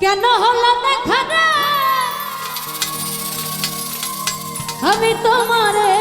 কেন হলো দেখা? আমি তোমারে